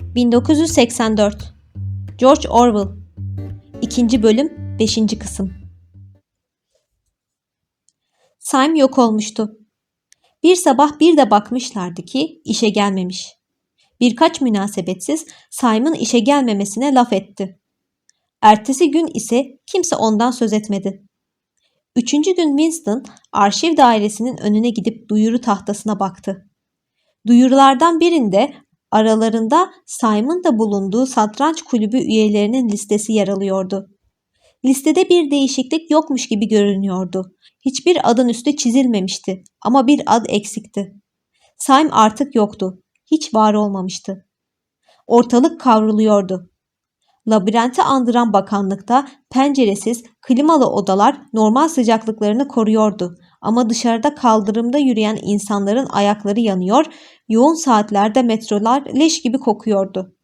1984 George Orwell 2. bölüm 5. kısım Syme yok olmuştu. Bir sabah bir de bakmışlardı ki işe gelmemiş. Birkaç münasebetsiz Syme'ın işe gelmemesine laf etti. Ertesi gün ise kimse ondan söz etmedi. Üçüncü gün Winston arşiv dairesinin önüne gidip duyuru tahtasına baktı. Duyurulardan birinde aralarında Simon da bulunduğu satranç kulübü üyelerinin listesi yer alıyordu. Listede bir değişiklik yokmuş gibi görünüyordu. Hiçbir adın üstü çizilmemişti ama bir ad eksikti. Sim artık yoktu. Hiç var olmamıştı. Ortalık kavruluyordu. Labirenti andıran bakanlıkta penceresiz, klimalı odalar normal sıcaklıklarını koruyordu. Ama dışarıda kaldırımda yürüyen insanların ayakları yanıyor, yoğun saatlerde metrolar leş gibi kokuyordu.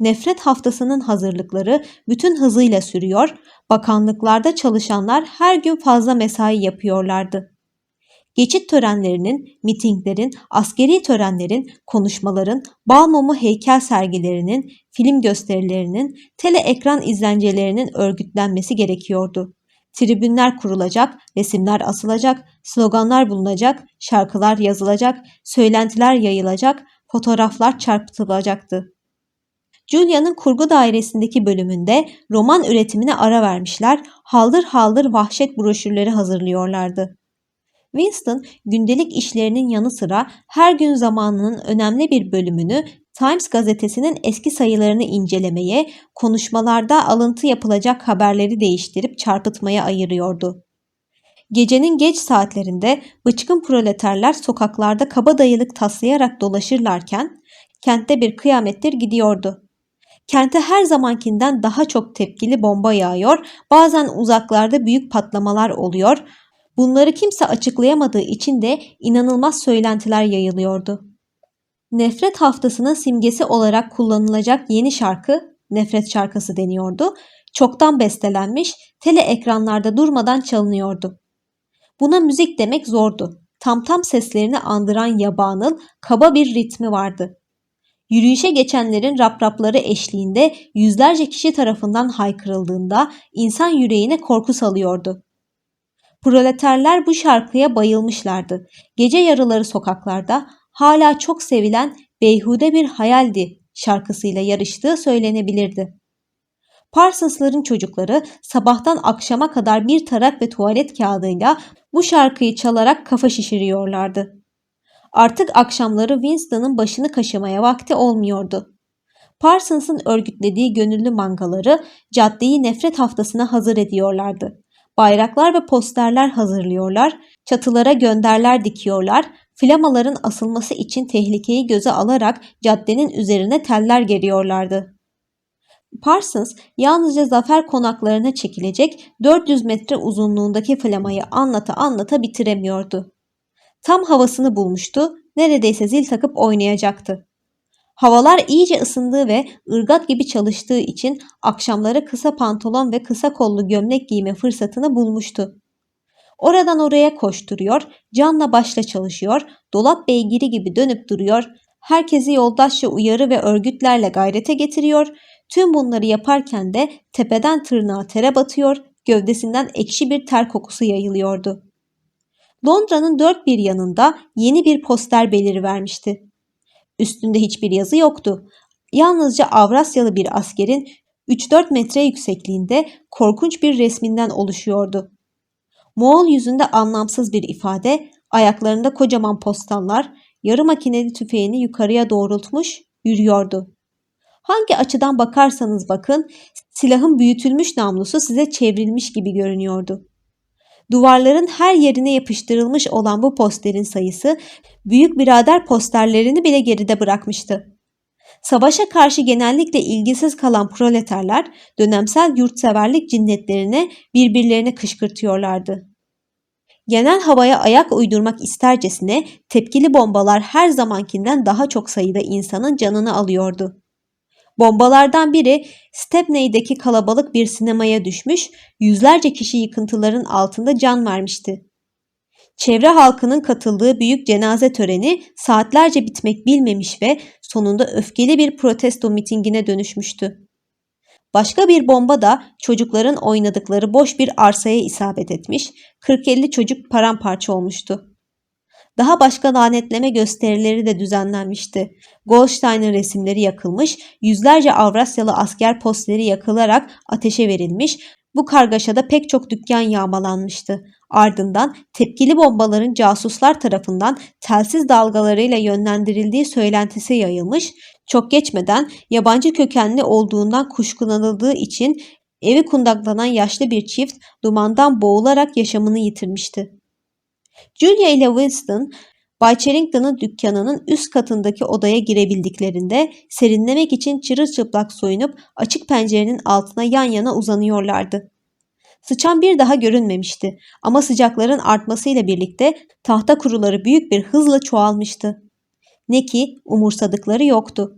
Nefret haftasının hazırlıkları bütün hızıyla sürüyor, bakanlıklarda çalışanlar her gün fazla mesai yapıyorlardı. Geçit törenlerinin, mitinglerin, askeri törenlerin, konuşmaların, bal mumu heykel sergilerinin, film gösterilerinin, tele ekran izlencelerinin örgütlenmesi gerekiyordu. Tribünler kurulacak, resimler asılacak, sloganlar bulunacak, şarkılar yazılacak, söylentiler yayılacak, fotoğraflar çarpıtılacaktı. Julia'nın kurgu dairesindeki bölümünde roman üretimine ara vermişler, haldır haldır vahşet broşürleri hazırlıyorlardı. Winston gündelik işlerinin yanı sıra her gün zamanının önemli bir bölümünü Times gazetesinin eski sayılarını incelemeye, konuşmalarda alıntı yapılacak haberleri değiştirip çarpıtmaya ayırıyordu. Gecenin geç saatlerinde bıçkın proleterler sokaklarda kabadayılık taslayarak dolaşırlarken kentte bir kıyamettir gidiyordu. Kente her zamankinden daha çok tepkili bomba yağıyor, bazen uzaklarda büyük patlamalar oluyor, Bunları kimse açıklayamadığı için de inanılmaz söylentiler yayılıyordu. Nefret haftasının simgesi olarak kullanılacak yeni şarkı Nefret şarkısı deniyordu. Çoktan bestelenmiş, tele ekranlarda durmadan çalınıyordu. Buna müzik demek zordu. Tam tam seslerini andıran yabanıl, kaba bir ritmi vardı. Yürüyüşe geçenlerin raprapları eşliğinde yüzlerce kişi tarafından haykırıldığında insan yüreğine korku salıyordu. Proleterler bu şarkıya bayılmışlardı. Gece yarıları sokaklarda hala çok sevilen Beyhude bir hayaldi şarkısıyla yarıştığı söylenebilirdi. Parsons'ların çocukları sabahtan akşama kadar bir tarak ve tuvalet kağıdıyla bu şarkıyı çalarak kafa şişiriyorlardı. Artık akşamları Winston'ın başını kaşımaya vakti olmuyordu. Parsons'ın örgütlediği gönüllü mangaları caddeyi nefret haftasına hazır ediyorlardı bayraklar ve posterler hazırlıyorlar, çatılara gönderler dikiyorlar, flamaların asılması için tehlikeyi göze alarak caddenin üzerine teller geriyorlardı. Parsons yalnızca zafer konaklarına çekilecek 400 metre uzunluğundaki flamayı anlata anlata bitiremiyordu. Tam havasını bulmuştu, neredeyse zil takıp oynayacaktı. Havalar iyice ısındığı ve ırgat gibi çalıştığı için akşamları kısa pantolon ve kısa kollu gömlek giyme fırsatını bulmuştu. Oradan oraya koşturuyor, canla başla çalışıyor, dolap beygiri gibi dönüp duruyor, herkesi yoldaşça uyarı ve örgütlerle gayrete getiriyor, tüm bunları yaparken de tepeden tırnağa tere batıyor, gövdesinden ekşi bir ter kokusu yayılıyordu. Londra'nın dört bir yanında yeni bir poster belirivermişti. Üstünde hiçbir yazı yoktu. Yalnızca Avrasyalı bir askerin 3-4 metre yüksekliğinde korkunç bir resminden oluşuyordu. Moğol yüzünde anlamsız bir ifade, ayaklarında kocaman postallar, yarı makineli tüfeğini yukarıya doğrultmuş yürüyordu. Hangi açıdan bakarsanız bakın silahın büyütülmüş namlusu size çevrilmiş gibi görünüyordu. Duvarların her yerine yapıştırılmış olan bu posterin sayısı büyük birader posterlerini bile geride bırakmıştı. Savaşa karşı genellikle ilgisiz kalan proleterler dönemsel yurtseverlik cinnetlerine birbirlerine kışkırtıyorlardı. Genel havaya ayak uydurmak istercesine tepkili bombalar her zamankinden daha çok sayıda insanın canını alıyordu. Bombalardan biri Stepney'deki kalabalık bir sinemaya düşmüş, yüzlerce kişi yıkıntıların altında can vermişti. Çevre halkının katıldığı büyük cenaze töreni saatlerce bitmek bilmemiş ve sonunda öfkeli bir protesto mitingine dönüşmüştü. Başka bir bomba da çocukların oynadıkları boş bir arsaya isabet etmiş, 40-50 çocuk paramparça olmuştu. Daha başka lanetleme gösterileri de düzenlenmişti. Goldstein'ın resimleri yakılmış, yüzlerce Avrasyalı asker posteri yakılarak ateşe verilmiş, bu kargaşada pek çok dükkan yağmalanmıştı. Ardından tepkili bombaların casuslar tarafından telsiz dalgalarıyla yönlendirildiği söylentisi yayılmış, çok geçmeden yabancı kökenli olduğundan kuşkulanıldığı için evi kundaklanan yaşlı bir çift dumandan boğularak yaşamını yitirmişti. Julia ile Winston, Bay Charrington'ın dükkanının üst katındaki odaya girebildiklerinde serinlemek için çırılçıplak soyunup açık pencerenin altına yan yana uzanıyorlardı. Sıçan bir daha görünmemişti ama sıcakların artmasıyla birlikte tahta kuruları büyük bir hızla çoğalmıştı. Ne ki umursadıkları yoktu.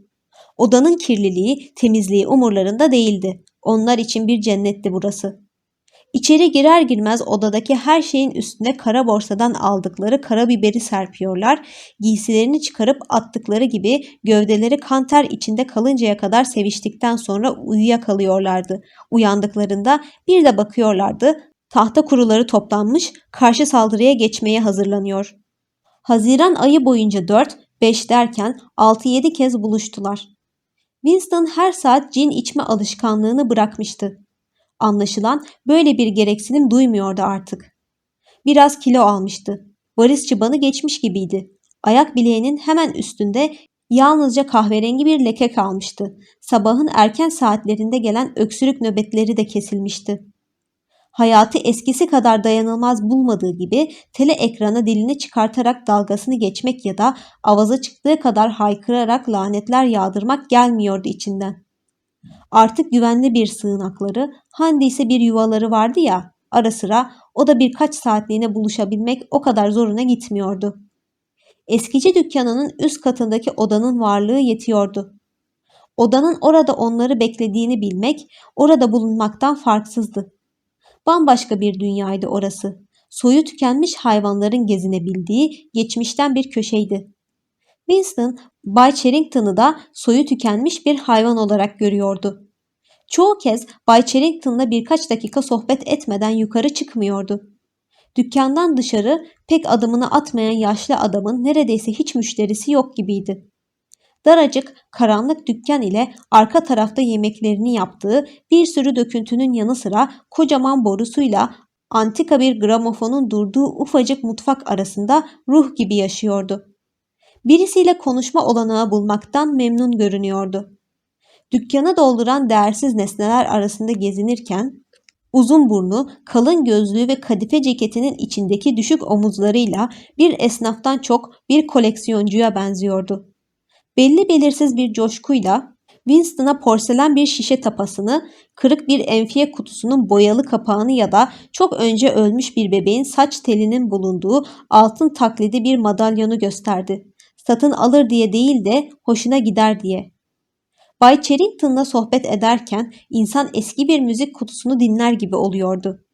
Odanın kirliliği, temizliği umurlarında değildi. Onlar için bir cennetti burası. İçeri girer girmez odadaki her şeyin üstüne kara borsadan aldıkları karabiberi serpiyorlar, giysilerini çıkarıp attıkları gibi gövdeleri kanter içinde kalıncaya kadar seviştikten sonra uyuyakalıyorlardı. Uyandıklarında bir de bakıyorlardı, tahta kuruları toplanmış, karşı saldırıya geçmeye hazırlanıyor. Haziran ayı boyunca 4, 5 derken 6-7 kez buluştular. Winston her saat cin içme alışkanlığını bırakmıştı. Anlaşılan böyle bir gereksinim duymuyordu artık. Biraz kilo almıştı. Varis çıbanı geçmiş gibiydi. Ayak bileğinin hemen üstünde yalnızca kahverengi bir leke kalmıştı. Sabahın erken saatlerinde gelen öksürük nöbetleri de kesilmişti. Hayatı eskisi kadar dayanılmaz bulmadığı gibi tele ekrana dilini çıkartarak dalgasını geçmek ya da avaza çıktığı kadar haykırarak lanetler yağdırmak gelmiyordu içinden. Artık güvenli bir sığınakları, Hande ise bir yuvaları vardı ya, ara sıra o da birkaç saatliğine buluşabilmek o kadar zoruna gitmiyordu. Eskici dükkanının üst katındaki odanın varlığı yetiyordu. Odanın orada onları beklediğini bilmek, orada bulunmaktan farksızdı. Bambaşka bir dünyaydı orası. Soyu tükenmiş hayvanların gezinebildiği geçmişten bir köşeydi. Winston, Bay Charrington'ı da soyu tükenmiş bir hayvan olarak görüyordu. Çoğu kez Bay Charrington'la birkaç dakika sohbet etmeden yukarı çıkmıyordu. Dükkandan dışarı pek adımını atmayan yaşlı adamın neredeyse hiç müşterisi yok gibiydi. Daracık, karanlık dükkan ile arka tarafta yemeklerini yaptığı bir sürü döküntünün yanı sıra kocaman borusuyla antika bir gramofonun durduğu ufacık mutfak arasında ruh gibi yaşıyordu. Birisiyle konuşma olanağı bulmaktan memnun görünüyordu. Dükkanı dolduran değersiz nesneler arasında gezinirken uzun burnu, kalın gözlüğü ve kadife ceketinin içindeki düşük omuzlarıyla bir esnaftan çok bir koleksiyoncuya benziyordu. Belli belirsiz bir coşkuyla Winston'a porselen bir şişe tapasını, kırık bir enfiye kutusunun boyalı kapağını ya da çok önce ölmüş bir bebeğin saç telinin bulunduğu altın taklidi bir madalyonu gösterdi satın alır diye değil de hoşuna gider diye. Bay Charrington'la sohbet ederken insan eski bir müzik kutusunu dinler gibi oluyordu.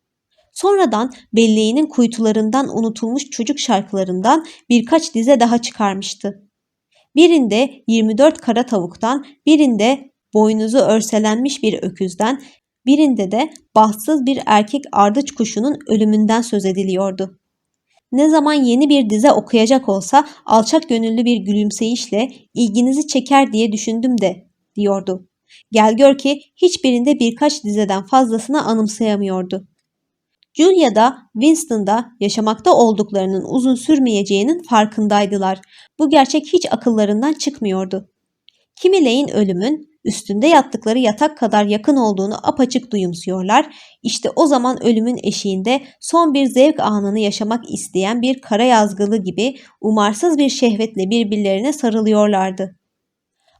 Sonradan belleğinin kuytularından unutulmuş çocuk şarkılarından birkaç dize daha çıkarmıştı. Birinde 24 kara tavuktan, birinde boynuzu örselenmiş bir öküzden, birinde de bahtsız bir erkek ardıç kuşunun ölümünden söz ediliyordu. Ne zaman yeni bir dize okuyacak olsa alçak gönüllü bir gülümseyişle ilginizi çeker diye düşündüm de diyordu. Gel gör ki hiçbirinde birkaç dizeden fazlasını anımsayamıyordu. Julia da Winston da yaşamakta olduklarının uzun sürmeyeceğinin farkındaydılar. Bu gerçek hiç akıllarından çıkmıyordu. Kimileyin ölümün üstünde yattıkları yatak kadar yakın olduğunu apaçık duyumsuyorlar. İşte o zaman ölümün eşiğinde son bir zevk anını yaşamak isteyen bir kara yazgılı gibi umarsız bir şehvetle birbirlerine sarılıyorlardı.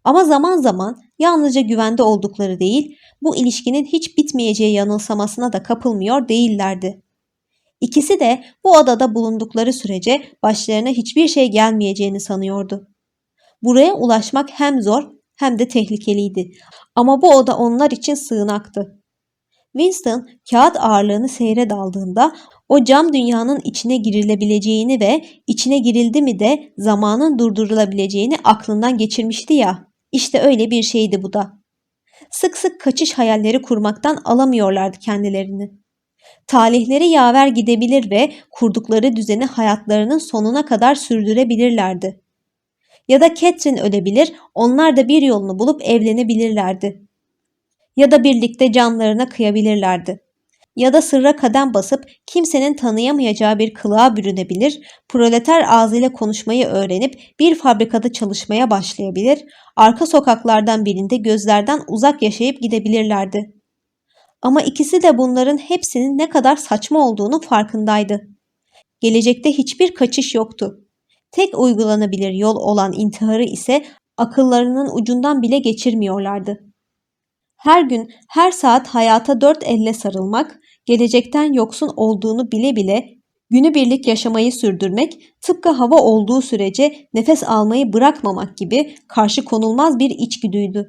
Ama zaman zaman yalnızca güvende oldukları değil, bu ilişkinin hiç bitmeyeceği yanılsamasına da kapılmıyor değillerdi. İkisi de bu adada bulundukları sürece başlarına hiçbir şey gelmeyeceğini sanıyordu. Buraya ulaşmak hem zor hem de tehlikeliydi. Ama bu oda onlar için sığınaktı. Winston kağıt ağırlığını seyre daldığında O cam dünyanın içine girilebileceğini ve içine girildi mi de zamanın durdurulabileceğini aklından geçirmişti ya. İşte öyle bir şeydi bu da. Sık sık kaçış hayalleri kurmaktan alamıyorlardı kendilerini. Talihleri yaver gidebilir ve kurdukları düzeni hayatlarının sonuna kadar sürdürebilirlerdi. Ya da Catherine ölebilir, onlar da bir yolunu bulup evlenebilirlerdi. Ya da birlikte canlarına kıyabilirlerdi. Ya da sırra kadem basıp kimsenin tanıyamayacağı bir kılığa bürünebilir, proleter ağzıyla konuşmayı öğrenip bir fabrikada çalışmaya başlayabilir, arka sokaklardan birinde gözlerden uzak yaşayıp gidebilirlerdi. Ama ikisi de bunların hepsinin ne kadar saçma olduğunu farkındaydı. Gelecekte hiçbir kaçış yoktu. Tek uygulanabilir yol olan intiharı ise akıllarının ucundan bile geçirmiyorlardı. Her gün, her saat hayata dört elle sarılmak, gelecekten yoksun olduğunu bile bile günübirlik yaşamayı sürdürmek, tıpkı hava olduğu sürece nefes almayı bırakmamak gibi karşı konulmaz bir içgüdüydü.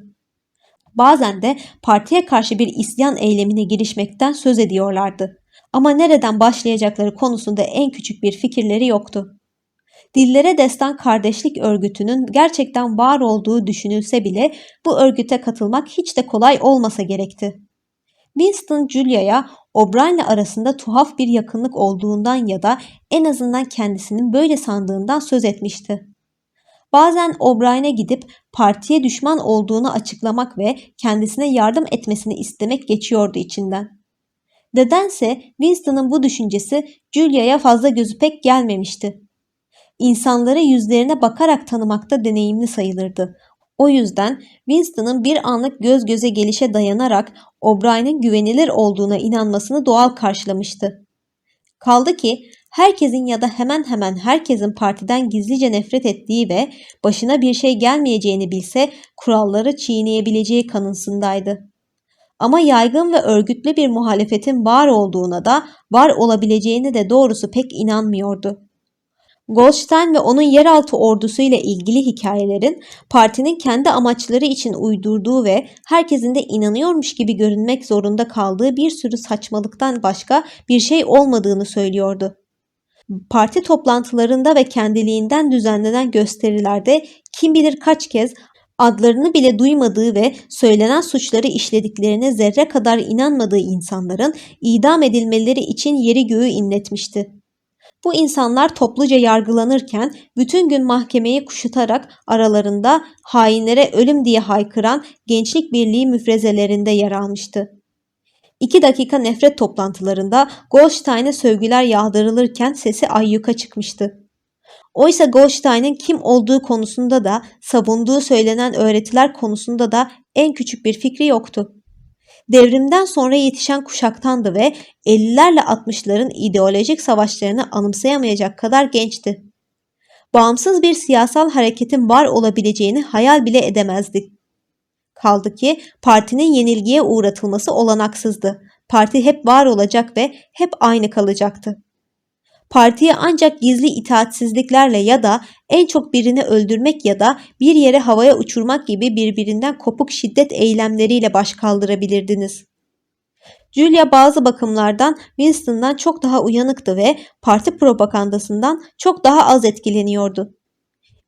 Bazen de partiye karşı bir isyan eylemine girişmekten söz ediyorlardı. Ama nereden başlayacakları konusunda en küçük bir fikirleri yoktu. Dillere Destan Kardeşlik Örgütü'nün gerçekten var olduğu düşünülse bile bu örgüte katılmak hiç de kolay olmasa gerekti. Winston Julia'ya O'Brien'le arasında tuhaf bir yakınlık olduğundan ya da en azından kendisinin böyle sandığından söz etmişti. Bazen O'Brien'e gidip partiye düşman olduğunu açıklamak ve kendisine yardım etmesini istemek geçiyordu içinden. Nedense Winston'ın bu düşüncesi Julia'ya fazla gözü pek gelmemişti. İnsanları yüzlerine bakarak tanımakta deneyimli sayılırdı. O yüzden Winston'ın bir anlık göz göze gelişe dayanarak O'Brien'in güvenilir olduğuna inanmasını doğal karşılamıştı. Kaldı ki herkesin ya da hemen hemen herkesin partiden gizlice nefret ettiği ve başına bir şey gelmeyeceğini bilse kuralları çiğneyebileceği kanısındaydı. Ama yaygın ve örgütlü bir muhalefetin var olduğuna da var olabileceğine de doğrusu pek inanmıyordu. Goldstein ve onun yeraltı ordusu ile ilgili hikayelerin partinin kendi amaçları için uydurduğu ve herkesin de inanıyormuş gibi görünmek zorunda kaldığı bir sürü saçmalıktan başka bir şey olmadığını söylüyordu. Parti toplantılarında ve kendiliğinden düzenlenen gösterilerde kim bilir kaç kez adlarını bile duymadığı ve söylenen suçları işlediklerine zerre kadar inanmadığı insanların idam edilmeleri için yeri göğü inletmişti. Bu insanlar topluca yargılanırken bütün gün mahkemeyi kuşatarak aralarında hainlere ölüm diye haykıran Gençlik Birliği müfrezelerinde yer almıştı. İki dakika nefret toplantılarında Goldstein'e sövgüler yağdırılırken sesi ayyuka çıkmıştı. Oysa Goldstein'in kim olduğu konusunda da savunduğu söylenen öğretiler konusunda da en küçük bir fikri yoktu devrimden sonra yetişen kuşaktandı ve 50'lerle 60'ların ideolojik savaşlarını anımsayamayacak kadar gençti. Bağımsız bir siyasal hareketin var olabileceğini hayal bile edemezdik. Kaldı ki partinin yenilgiye uğratılması olanaksızdı. Parti hep var olacak ve hep aynı kalacaktı. Partiye ancak gizli itaatsizliklerle ya da en çok birini öldürmek ya da bir yere havaya uçurmak gibi birbirinden kopuk şiddet eylemleriyle baş kaldırabilirdiniz. Julia bazı bakımlardan Winston'dan çok daha uyanıktı ve parti propagandasından çok daha az etkileniyordu.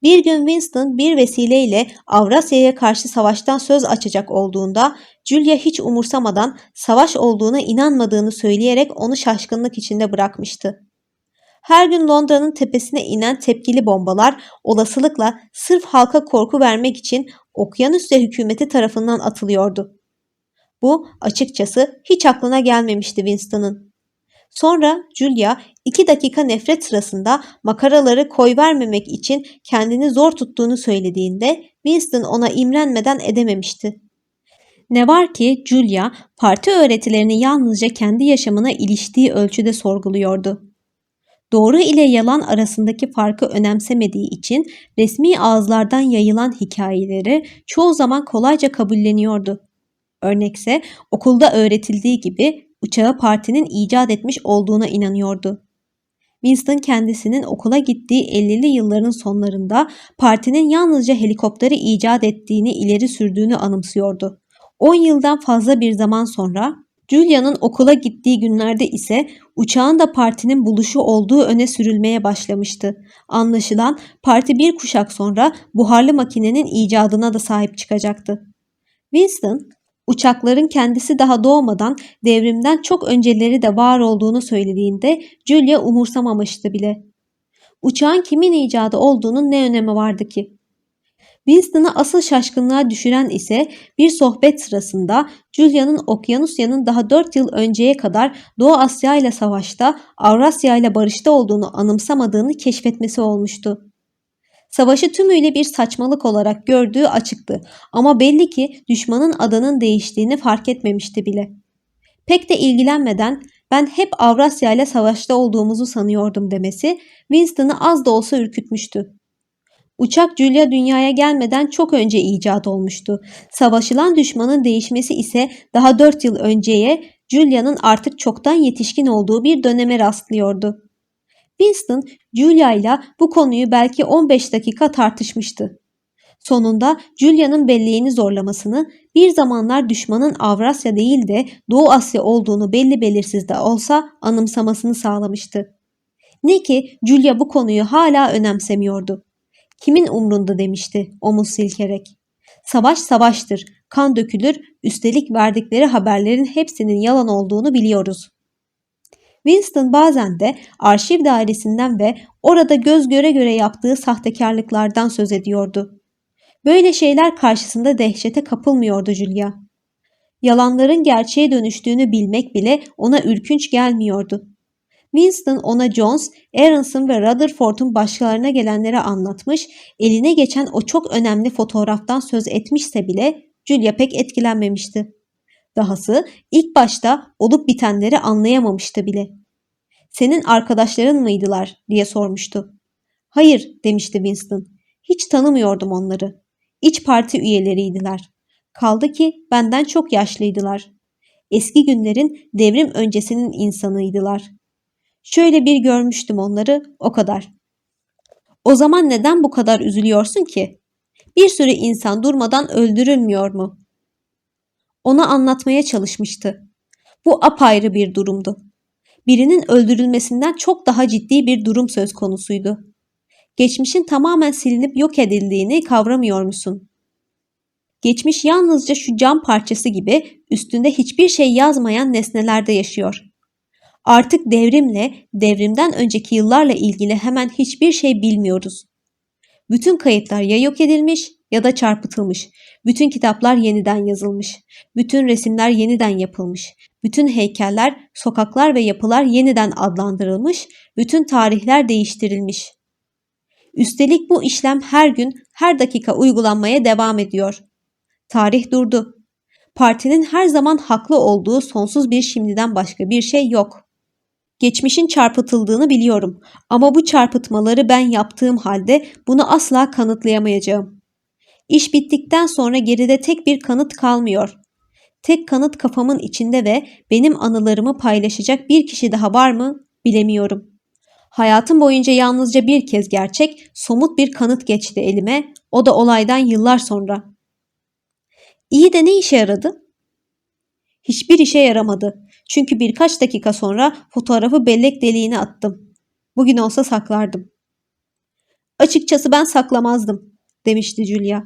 Bir gün Winston bir vesileyle Avrasya'ya karşı savaştan söz açacak olduğunda Julia hiç umursamadan savaş olduğuna inanmadığını söyleyerek onu şaşkınlık içinde bırakmıştı. Her gün Londra'nın tepesine inen tepkili bombalar olasılıkla sırf halka korku vermek için Okyanusya hükümeti tarafından atılıyordu. Bu açıkçası hiç aklına gelmemişti Winston'ın. Sonra Julia iki dakika nefret sırasında makaraları koy vermemek için kendini zor tuttuğunu söylediğinde Winston ona imrenmeden edememişti. Ne var ki Julia parti öğretilerini yalnızca kendi yaşamına iliştiği ölçüde sorguluyordu doğru ile yalan arasındaki farkı önemsemediği için resmi ağızlardan yayılan hikayeleri çoğu zaman kolayca kabulleniyordu. Örnekse okulda öğretildiği gibi uçağı partinin icat etmiş olduğuna inanıyordu. Winston kendisinin okula gittiği 50'li yılların sonlarında partinin yalnızca helikopteri icat ettiğini ileri sürdüğünü anımsıyordu. 10 yıldan fazla bir zaman sonra Julia'nın okula gittiği günlerde ise uçağın da partinin buluşu olduğu öne sürülmeye başlamıştı. Anlaşılan parti bir kuşak sonra buharlı makinenin icadına da sahip çıkacaktı. Winston, uçakların kendisi daha doğmadan devrimden çok önceleri de var olduğunu söylediğinde Julia umursamamıştı bile. Uçağın kimin icadı olduğunun ne önemi vardı ki? Winston'ı asıl şaşkınlığa düşüren ise bir sohbet sırasında Julia'nın Okyanusya'nın daha 4 yıl önceye kadar Doğu Asya ile savaşta, Avrasya ile barışta olduğunu anımsamadığını keşfetmesi olmuştu. Savaşı tümüyle bir saçmalık olarak gördüğü açıktı ama belli ki düşmanın adanın değiştiğini fark etmemişti bile. Pek de ilgilenmeden ben hep Avrasya ile savaşta olduğumuzu sanıyordum demesi Winston'ı az da olsa ürkütmüştü. Uçak Julia dünyaya gelmeden çok önce icat olmuştu. Savaşılan düşmanın değişmesi ise daha 4 yıl önceye Julia'nın artık çoktan yetişkin olduğu bir döneme rastlıyordu. Winston, Julia ile bu konuyu belki 15 dakika tartışmıştı. Sonunda Julia'nın belleğini zorlamasını, bir zamanlar düşmanın Avrasya değil de Doğu Asya olduğunu belli belirsiz de olsa anımsamasını sağlamıştı. Ne ki Julia bu konuyu hala önemsemiyordu. Kimin umrunda demişti omuz silkerek. Savaş savaştır, kan dökülür, üstelik verdikleri haberlerin hepsinin yalan olduğunu biliyoruz. Winston bazen de arşiv dairesinden ve orada göz göre göre yaptığı sahtekarlıklardan söz ediyordu. Böyle şeyler karşısında dehşete kapılmıyordu Julia. Yalanların gerçeğe dönüştüğünü bilmek bile ona ürkünç gelmiyordu. Winston ona Jones, Aronson ve Rutherford'un başkalarına gelenlere anlatmış, eline geçen o çok önemli fotoğraftan söz etmişse bile Julia pek etkilenmemişti. Dahası ilk başta olup bitenleri anlayamamıştı bile. Senin arkadaşların mıydılar diye sormuştu. Hayır demişti Winston. Hiç tanımıyordum onları. İç parti üyeleriydiler. Kaldı ki benden çok yaşlıydılar. Eski günlerin devrim öncesinin insanıydılar. Şöyle bir görmüştüm onları, o kadar. O zaman neden bu kadar üzülüyorsun ki? Bir sürü insan durmadan öldürülmüyor mu? Ona anlatmaya çalışmıştı. Bu apayrı bir durumdu. Birinin öldürülmesinden çok daha ciddi bir durum söz konusuydu. Geçmişin tamamen silinip yok edildiğini kavramıyor musun? Geçmiş yalnızca şu cam parçası gibi üstünde hiçbir şey yazmayan nesnelerde yaşıyor. Artık devrimle, devrimden önceki yıllarla ilgili hemen hiçbir şey bilmiyoruz. Bütün kayıtlar ya yok edilmiş ya da çarpıtılmış. Bütün kitaplar yeniden yazılmış. Bütün resimler yeniden yapılmış. Bütün heykeller, sokaklar ve yapılar yeniden adlandırılmış. Bütün tarihler değiştirilmiş. Üstelik bu işlem her gün, her dakika uygulanmaya devam ediyor. Tarih durdu. Partinin her zaman haklı olduğu sonsuz bir şimdiden başka bir şey yok. Geçmişin çarpıtıldığını biliyorum ama bu çarpıtmaları ben yaptığım halde bunu asla kanıtlayamayacağım. İş bittikten sonra geride tek bir kanıt kalmıyor. Tek kanıt kafamın içinde ve benim anılarımı paylaşacak bir kişi daha var mı bilemiyorum. Hayatım boyunca yalnızca bir kez gerçek, somut bir kanıt geçti elime. O da olaydan yıllar sonra. İyi de ne işe yaradı? Hiçbir işe yaramadı. Çünkü birkaç dakika sonra fotoğrafı bellek deliğine attım. Bugün olsa saklardım. Açıkçası ben saklamazdım, demişti Julia.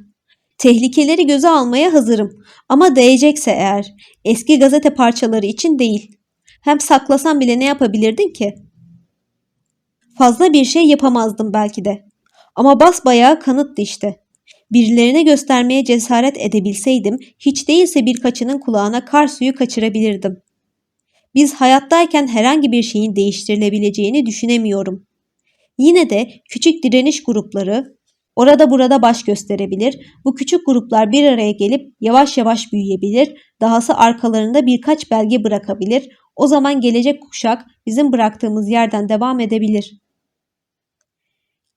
Tehlikeleri göze almaya hazırım ama değecekse eğer eski gazete parçaları için değil. Hem saklasam bile ne yapabilirdin ki? Fazla bir şey yapamazdım belki de. Ama basbayağı kanıttı işte. Birilerine göstermeye cesaret edebilseydim hiç değilse birkaçının kulağına kar suyu kaçırabilirdim. Biz hayattayken herhangi bir şeyin değiştirilebileceğini düşünemiyorum. Yine de küçük direniş grupları orada burada baş gösterebilir. Bu küçük gruplar bir araya gelip yavaş yavaş büyüyebilir. Dahası arkalarında birkaç belge bırakabilir. O zaman gelecek kuşak bizim bıraktığımız yerden devam edebilir.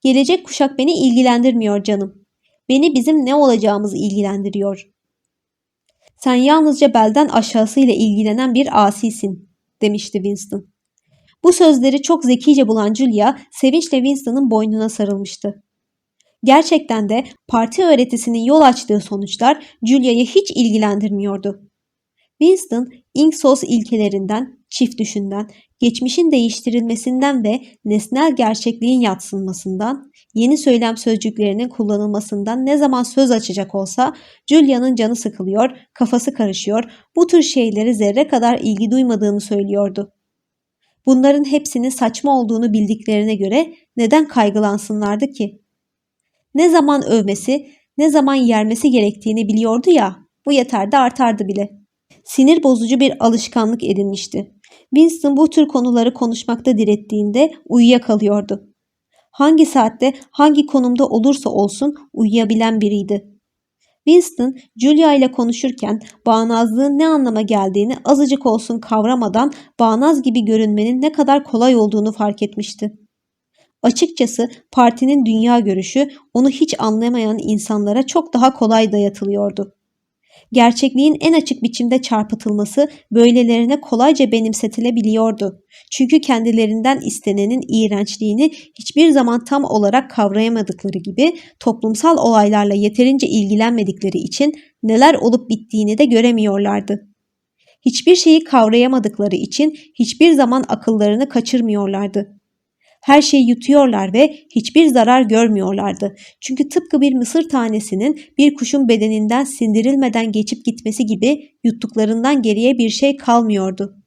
Gelecek kuşak beni ilgilendirmiyor canım. Beni bizim ne olacağımız ilgilendiriyor. Sen yalnızca belden aşağısıyla ilgilenen bir asisin demişti Winston. Bu sözleri çok zekice bulan Julia sevinçle Winston'ın boynuna sarılmıştı. Gerçekten de parti öğretisinin yol açtığı sonuçlar Julia'yı hiç ilgilendirmiyordu. Winston, Inksos ilkelerinden, çift düşünden, geçmişin değiştirilmesinden ve nesnel gerçekliğin yatsınmasından, yeni söylem sözcüklerinin kullanılmasından ne zaman söz açacak olsa Julia'nın canı sıkılıyor, kafası karışıyor, bu tür şeyleri zerre kadar ilgi duymadığını söylüyordu. Bunların hepsinin saçma olduğunu bildiklerine göre neden kaygılansınlardı ki? Ne zaman övmesi, ne zaman yermesi gerektiğini biliyordu ya, bu yeter artardı bile. Sinir bozucu bir alışkanlık edinmişti. Winston bu tür konuları konuşmakta direttiğinde uyuyakalıyordu. Hangi saatte, hangi konumda olursa olsun uyuyabilen biriydi. Winston, Julia ile konuşurken bağnazlığın ne anlama geldiğini azıcık olsun kavramadan bağnaz gibi görünmenin ne kadar kolay olduğunu fark etmişti. Açıkçası partinin dünya görüşü onu hiç anlamayan insanlara çok daha kolay dayatılıyordu. Gerçekliğin en açık biçimde çarpıtılması böylelerine kolayca benimsetilebiliyordu. Çünkü kendilerinden istenenin iğrençliğini hiçbir zaman tam olarak kavrayamadıkları gibi toplumsal olaylarla yeterince ilgilenmedikleri için neler olup bittiğini de göremiyorlardı. Hiçbir şeyi kavrayamadıkları için hiçbir zaman akıllarını kaçırmıyorlardı. Her şeyi yutuyorlar ve hiçbir zarar görmüyorlardı. Çünkü tıpkı bir mısır tanesinin bir kuşun bedeninden sindirilmeden geçip gitmesi gibi yuttuklarından geriye bir şey kalmıyordu.